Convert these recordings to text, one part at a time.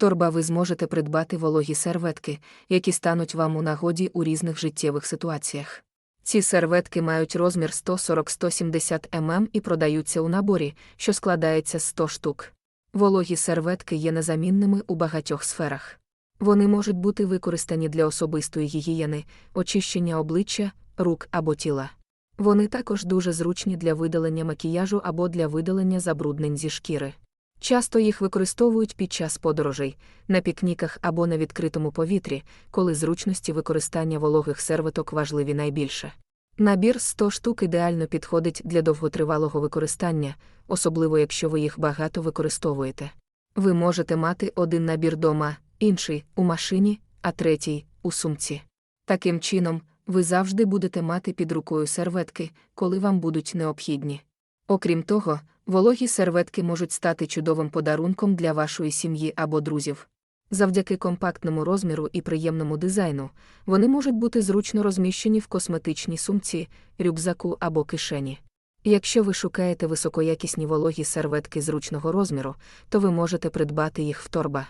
торба ви зможете придбати вологі серветки, які стануть вам у нагоді у різних життєвих ситуаціях. Ці серветки мають розмір 140-170 мм і продаються у наборі, що складається з 100 штук. Вологі серветки є незамінними у багатьох сферах. Вони можуть бути використані для особистої гігієни, очищення обличчя, рук або тіла. Вони також дуже зручні для видалення макіяжу або для видалення забруднень зі шкіри. Часто їх використовують під час подорожей, на пікніках або на відкритому повітрі, коли зручності використання вологих серветок важливі найбільше. Набір з 100 штук ідеально підходить для довготривалого використання, особливо якщо ви їх багато використовуєте. Ви можете мати один набір дома, інший у машині, а третій у сумці. Таким чином, ви завжди будете мати під рукою серветки, коли вам будуть необхідні. Окрім того, вологі серветки можуть стати чудовим подарунком для вашої сім'ї або друзів. Завдяки компактному розміру і приємному дизайну, вони можуть бути зручно розміщені в косметичній сумці, рюкзаку або кишені. Якщо ви шукаєте високоякісні вологі серветки зручного розміру, то ви можете придбати їх в торба.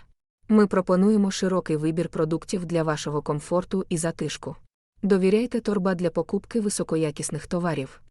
Ми пропонуємо широкий вибір продуктів для вашого комфорту і затишку. Довіряйте торба для покупки високоякісних товарів.